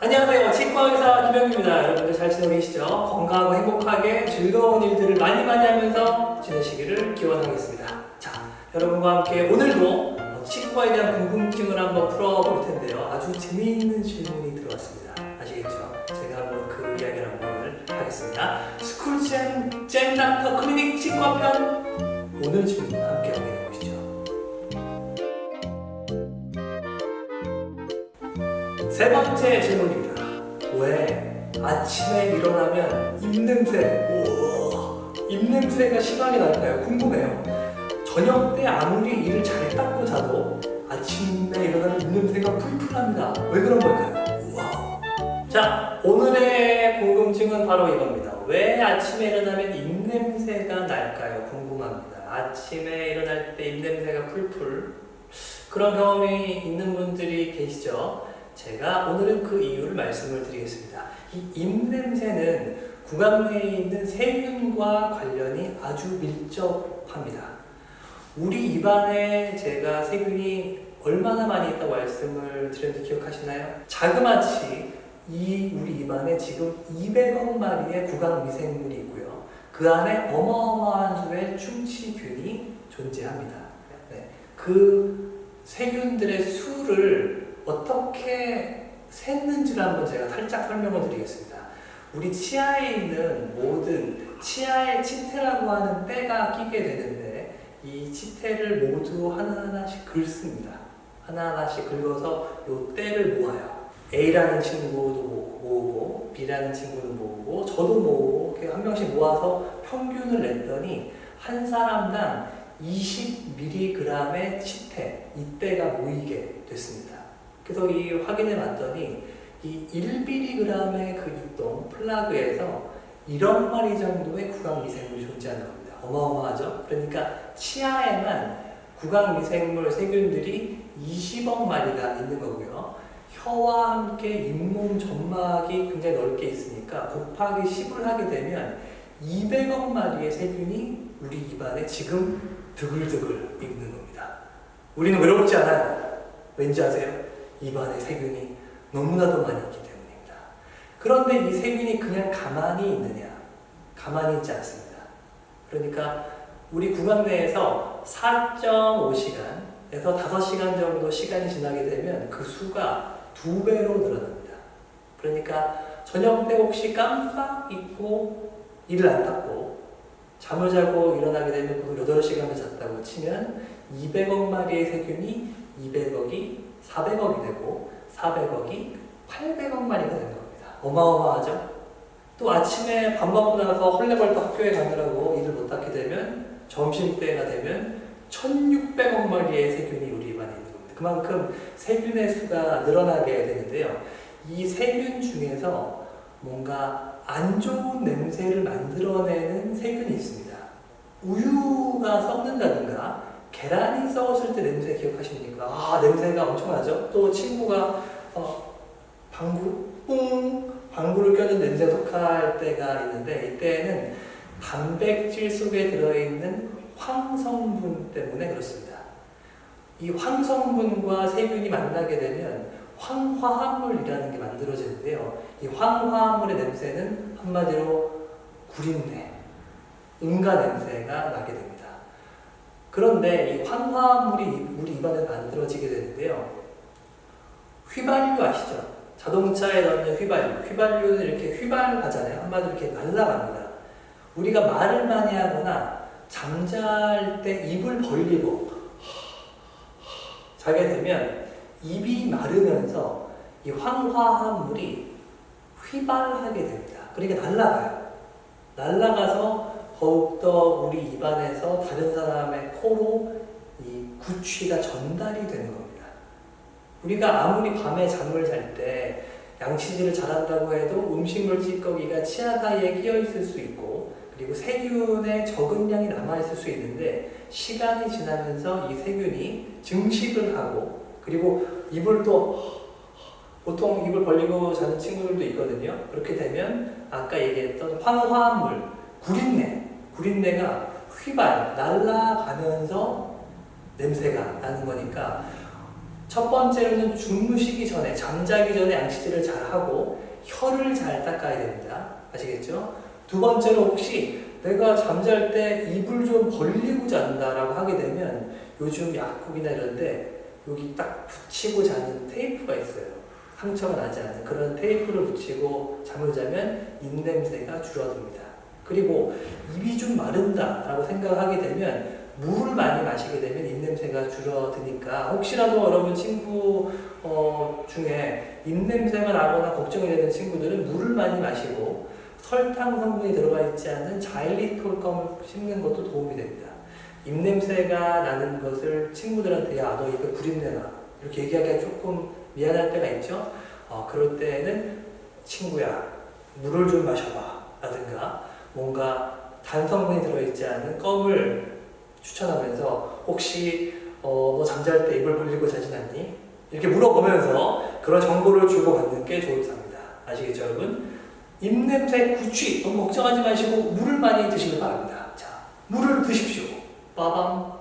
안녕하세요. 치과 의사 김영규입니다. 여러분들 잘 지내고 계시죠? 건강하고 행복하게 즐거운 일들을 많이 많이 하면서 지내시기를 기원하겠습니다. 자, 여러분과 함께 오늘도 어, 치과에 대한 궁금증을 한번 풀어볼 텐데요. 아주 재미있는 질문이 들어왔습니다. 아시겠죠? 제가 한번 그 이야기를 한번 하겠습니다. 스쿨잼 잼 닥터 클리닉 치과편 오늘 질문 함 세 번째 질문입니다. 왜 아침에 일어나면 입냄새, 우와, 입냄새가 심하게 날까요? 궁금해요. 저녁 때 아무리 이를 잘 닦고 자도 아침에 일어나면 입냄새가 풀풀합니다. 왜 그런 걸까요? 우와. 자, 오늘의 궁금증은 바로 이겁니다. 왜 아침에 일어나면 입냄새가 날까요? 궁금합니다. 아침에 일어날 때 입냄새가 풀풀. 그런 경험이 있는 분들이 계시죠? 제가 오늘은 그 이유를 말씀을 드리겠습니다. 이 입냄새는 구강 내에 있는 세균과 관련이 아주 밀접합니다. 우리 입안에 제가 세균이 얼마나 많이 있다고 말씀을 드렸는지 기억하시나요? 자그마치 이 우리 입안에 지금 200억 마리의 구강 미생물이 있고요. 그 안에 어마어마한 수의 충치균이 존재합니다. 네. 그 세균들의 수를 어떻게 샜는지를 한번 제가 살짝 설명을 드리겠습니다. 우리 치아에 있는 모든 치아에 치태라고 하는 때가 끼게 되는데 이 치태를 모두 하나하나씩 긁습니다. 하나하나씩 긁어서 이 때를 모아요. A라는 친구도 모으고 B라는 친구도 모으고 저도 모으고 이렇게 한 명씩 모아서 평균을 냈더니 한 사람당 20mg의 치태 이때가 모이게 됐습니다. 그래서 이 확인해 봤더니 이 1mg의 그 이동 플라그에서 1억 마리 정도의 구강 미생물이 존재하는 겁니다. 어마어마하죠? 그러니까 치아에만 구강 미생물 세균들이 20억 마리가 있는 거고요. 혀와 함께 잇몸 점막이 굉장히 넓게 있으니까 곱하기 10을 하게 되면 200억 마리의 세균이 우리 입안에 지금 드글드글 있는 겁니다. 우리는 외롭지 않아요. 왠지 아세요? 입안에 세균이 너무나도 많이 있기 때문입니다. 그런데 이 세균이 그냥 가만히 있느냐? 가만히 있지 않습니다. 그러니까 우리 구강 내에서 4.5시간에서 5시간 정도 시간이 지나게 되면 그 수가 두 배로 늘어납니다. 그러니까 저녁 때 혹시 깜빡 잊고 이를 안 닦고 잠을 자고 일어나게 되면 보통 8시간을 잤다고 치면 200억 마리의 세균이 200억이 400억이 되고 400억이 800억 마리가 되는 겁니다. 어마어마하죠? 또 아침에 밥 먹고 나서 헐레벌떡 학교에 가느라고 이를 못 닦게 되면 점심때가 되면 1600억 마리의 세균이 우리 입안에 있는 겁니다. 그만큼 세균의 수가 늘어나게 되는데요. 이 세균 중에서 뭔가 안 좋은 냄새를 만들어내는 세균이 있습니다. 우유가 썩는다든가 계란이 썩었을 때 냄새 기억하십니까? 아 냄새가 엄청나죠? 또 친구가 어, 방구 뿡 방구를 껴는 냄새 독할 때가 있는데 이때는 단백질 속에 들어있는 황성분 때문에 그렇습니다. 이 황성분과 세균이 만나게 되면 황화합물이라는 게 만들어지는데요. 이 황화합물의 냄새는 한마디로 구린내, 응가 냄새가 나게 됩니다. 그런데 이 황화합물이 우리 입안에 만들어지게 되는데요. 휘발유 아시죠? 자동차에 넣는 휘발유. 휘발유는 이렇게 휘발하잖아요. 한마디로 이렇게 날아갑니다. 우리가 말을 많이 하거나 잠잘 때 입을 벌리고 자게 되면 입이 마르면서 이 황화합물이 휘발하게 됩니다. 그러니까 날아가요. 날아가서 더욱더 우리 입안에서 다른 사람의 코로 이 구취가 전달이 되는 겁니다. 우리가 아무리 밤에 잠을 잘 때 양치질을 잘한다고 해도 음식물 찌꺼기가 치아 사이에 끼어 있을 수 있고 그리고 세균의 적은 양이 남아 있을 수 있는데 시간이 지나면서 이 세균이 증식을 하고 그리고 입을 또 보통 입을 벌리고 자는 친구들도 있거든요. 그렇게 되면 아까 얘기했던 황화합물, 구린내, 구린내가 휘발 날아가면서 냄새가 나는 거니까 첫 번째로는 주무시기 전에 잠자기 전에 양치질을 잘 하고 혀를 잘 닦아야 됩니다. 아시겠죠? 두 번째로 혹시 내가 잠잘 때 입을 좀 벌리고 잔다라고 하게 되면 요즘 약국이나 이런데 여기 딱 붙이고 자는 테이프가 있어요. 상처가 나지 않는 그런 테이프를 붙이고 잠을 자면 입냄새가 줄어듭니다. 그리고 입이 좀 마른다라고 생각하게 되면 물을 많이 마시게 되면 입냄새가 줄어드니까 혹시라도 여러분 친구 어, 중에 입냄새가 나거나 걱정이 되는 친구들은 물을 많이 마시고 설탕 성분이 들어가 있지 않은 자일리톨 껌을 씹는 것도 도움이 됩니다. 입냄새가 나는 것을 친구들한테 야너 입에 구린내나 이렇게 얘기하기가 조금 미안할 때가 있죠. 어, 그럴 때는 친구야 물을 좀 마셔봐 뭔가 단성분이 들어있지 않은 껌을 추천하면서 혹시 어, 너 잠잘 때 입을 벌리고 자진 않니? 이렇게 물어보면서 그런 정보를 주고받는 게 좋습니다. 아시겠죠 여러분? 입냄새 구취 너무 걱정하지 마시고 물을 많이 드시길 바랍니다. 자, 물을 드십시오. 빠밤